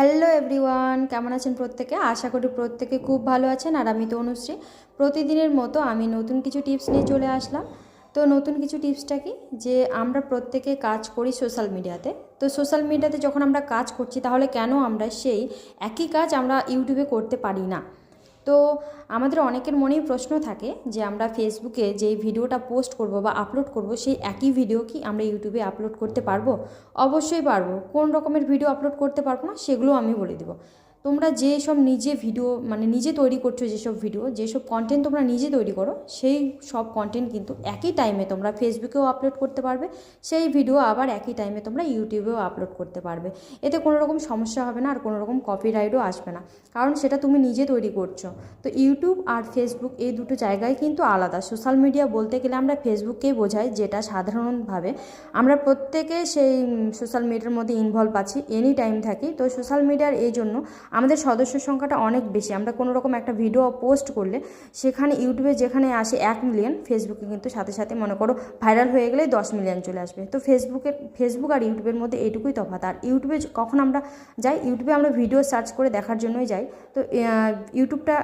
Hello everyone কেমন আছেন প্রত্যেকে? আশা করি প্রত্যেকে খুব ভালো আছেন আর আমি তো অনুশ্রী। প্রতিদিনের মতো আমি নতুন কিছু টিপস নিয়ে চলে আসলাম। তো নতুন কিছু টিপসটা কি? যে আমরা প্রত্যেকে কাজ করি সোশ্যাল মিডিয়াতে। তো সোশ্যাল মিডিয়াতে যখন আমরা কাজ করছি, তাহলে কেন আমরা সেই একই কাজ আমরা ইউটিউবে করতে পারি না? তো আমাদের অনেকের মনেই প্রশ্ন থাকে যে আমরা ফেসবুকে যে ভিডিওটা পোস্ট করব বা আপলোড করব, সেই একই ভিডিও কি আমরা ইউটিউবে আপলোড করতে পারব? অবশ্যই পারব। কোন রকমের ভিডিও আপলোড করতে পারব না সেগুলো আমি বলে দেবো। তোমরা যেসব নিজে ভিডিও মানে নিজে তৈরি করছ যেসব ভিডিও যেসব কন্টেন্ট তোমরা নিজে তৈরি করো, সেই সব কন্টেন্ট কিন্তু একই টাইমে তোমরা ফেসবুকেও আপলোড করতে পারবে, সেই ভিডিও আবার একই টাইমে তোমরা ইউটিউবেও আপলোড করতে পারবে। এতে কোনো রকম সমস্যা হবে না আর কোনো রকম কপিরাইটও আসবে না। কারণ সেটা তুমি নিজে তৈরি করছ। তো ইউটিউব আর ফেসবুক এই দুটো জায়গায় কিন্তু আলাদা। সোশ্যাল মিডিয়া বলতে গেলে আমরা ফেসবুককেই বোঝাই, যেটা সাধারণভাবে আমরা প্রত্যেকে সেই সোশ্যাল মিডিয়ার মধ্যে ইনভলভ আছি এনি টাইম থাকি। তো সোশ্যাল মিডিয়ার এই জন্য আমাদের সদস্য সংখ্যাটা অনেক বেশি। আমরা কোনো রকম একটা ভিডিও পোস্ট করলে সেখানে ইউটিউবে যেখানে আসে এক মিলিয়ন ফেসবুকে কিন্তু সাথে সাথে মনে করো ভাইরাল হয়ে গেলেই দশ মিলিয়ন চলে আসবে। তো ফেসবুকে ফেসবুক আর ইউটিউবের মধ্যে এইটুকুই তফাৎ। আর ইউটিউবে কখন আমরা যাই ইউটিউবে আমরা ভিডিও সার্চ করে দেখার জন্যই যাই। তো ইউটিউবটা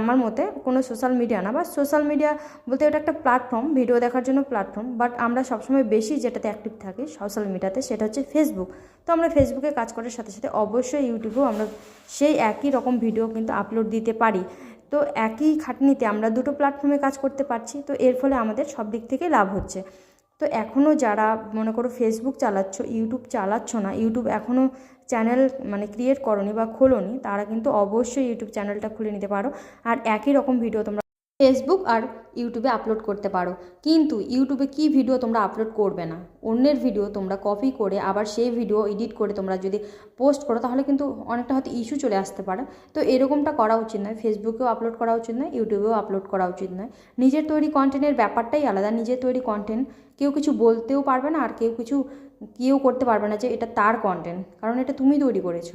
আমার মতে কোনো সোশ্যাল মিডিয়া না। বা সোশ্যাল মিডিয়া বলতে এটা একটা প্ল্যাটফর্ম ভিডিও দেখার জন্য প্ল্যাটফর্ম বাট আমরা সবসময় বেশি যেটাতে অ্যাক্টিভ থাকি সোশ্যাল মিডিয়াতে সেটা হচ্ছে ফেসবুক তো আমরা ফেসবুকে কাজ করার সাথে সাথে অবশ্যই ইউটিউবেও আমরা সেই একই রকম ভিডিও কিন্তু আপলোড দিতে পারি। তো একই খাটনিতে আমরা দুটো প্ল্যাটফর্মে কাজ করতে পারছি, তো এর ফলে আমাদের সব দিক থেকে লাভ হচ্ছে। তো এখনও যারা মনে করো ফেসবুক চালাচ্ছ ইউটিউব চালাচ্ছ না ইউটিউব এখনও চ্যানেল মানে ক্রিয়েট করনি বা খোলনি, তারা কিন্তু অবশ্যই ইউটিউব চ্যানেলটা খুলে নিতে পারো। আর একই রকম ভিডিও তোমরা ফেসবুক আর ইউটিউবে আপলোড করতে পারো। কিন্তু ইউটিউবে কি ভিডিও তোমরা আপলোড করবে না? অন্যের ভিডিও তোমরা কপি করে আবার সেই ভিডিও এডিট করে তোমরা যদি পোস্ট করো, তাহলে কিন্তু অনেকটা হয়তো ইস্যু চলে আসতে পারে। তো এরকমটা করা উচিত নয়। ফেসবুকেও আপলোড করা উচিত নয় ইউটিউবেও আপলোড করা উচিত নয়। নিজের তৈরি কন্টেন্টের ব্যাপারটাই আলাদা। নিজের তৈরি কন্টেন্ট কেউ কিছু বলতেও পারবে না, আর কেউ কিছু, কেউ করতে পারবে না যে এটা তার কন্টেন্ট কারণ এটা তুমি তৈরি করেছ।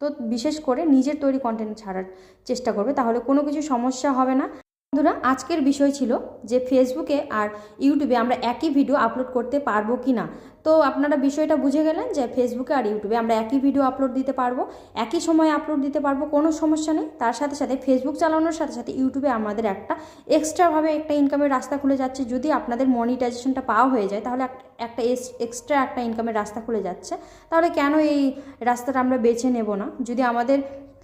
তো বিশেষ করে নিজের তৈরি কন্টেন্ট ছাড়ার চেষ্টা করবে, তাহলে কোনো কিছু সমস্যা হবে না। বন্ধুরা, আজকের বিষয় ছিল যে ফেসবুকে আর ইউটিউবে আমরা একই ভিডিও আপলোড করতে পারব কি না তো আপনারা বিষয়টা বুঝে গেলেন যে ফেসবুকে আর ইউটিউবে আমরা একই ভিডিও আপলোড দিতে পারব, একই সময় আপলোড দিতে পারব, কোনো সমস্যা নেই। তার সাথে সাথে ফেসবুক চালানোর সাথে সাথে ইউটিউবে আমাদের একটা এক্সট্রাভাবে একটা ইনকামের রাস্তা খুলে যাচ্ছে। যদি আপনাদের মনিটাইজেশনটা পাওয়া হয়ে যায়, তাহলে একটা এক্সট্রা একটা ইনকামের রাস্তা খুলে যাচ্ছে। তাহলে কেন এই রাস্তাটা আমরা বেছে নেব না? যদি আমাদের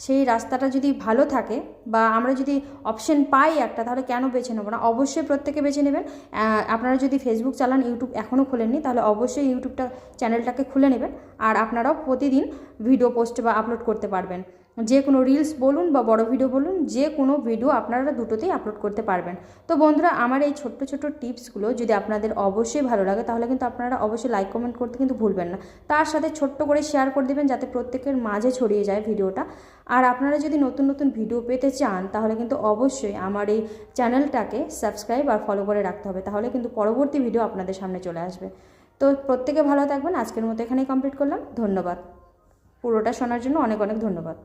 সেই রাস্তাটা যদি ভালো থাকে বা আমরা যদি অপশন পাই একটা, তাহলে কেন বেছে নেব না? অবশ্যই প্রত্যেকে বেছে নেবেন। আপনারা যদি ফেসবুক চালান ইউটিউব এখনও খোলেননি, তাহলে অবশ্যই ইউটিউবটা চ্যানেলটাকে খুলে নেবেন। আর আপনারাও প্রতিদিন ভিডিও পোস্ট বা আপলোড করতে পারবেন। যে কোনো রিলস বলুন বা বড় ভিডিও বলুন, যে কোনো ভিডিও আপনারা দুটোতেই আপলোড করতে পারবেন। তো বন্ধুরা, আমার এই ছোট্ট ছোট্ট টিপসগুলো যদি আপনাদের অবশ্যই ভালো লাগে, তাহলে কিন্তু আপনারা অবশ্যই লাইক কমেন্ট করতে কিন্তু ভুলবেন না। তার সাথে ছোট্ট করে শেয়ার করে দেবেন যাতে প্রত্যেকের মাঝে ছড়িয়ে যায় ভিডিওটা আর আপনারা যদি নতুন নতুন ভিডিও পেতে চান, তাহলে কিন্তু অবশ্যই আমার এই চ্যানেলটাকে সাবস্ক্রাইব আর ফলো করে রাখতে হবে। তাহলে কিন্তু পরবর্তী ভিডিও আপনাদের সামনে চলে আসবে। তো প্রত্যেকে ভালো থাকবেন। আজকের মতো এখানেই কমপ্লিট করলাম। ধন্যবাদ। পুরোটা শোনার জন্য অনেক অনেক ধন্যবাদ।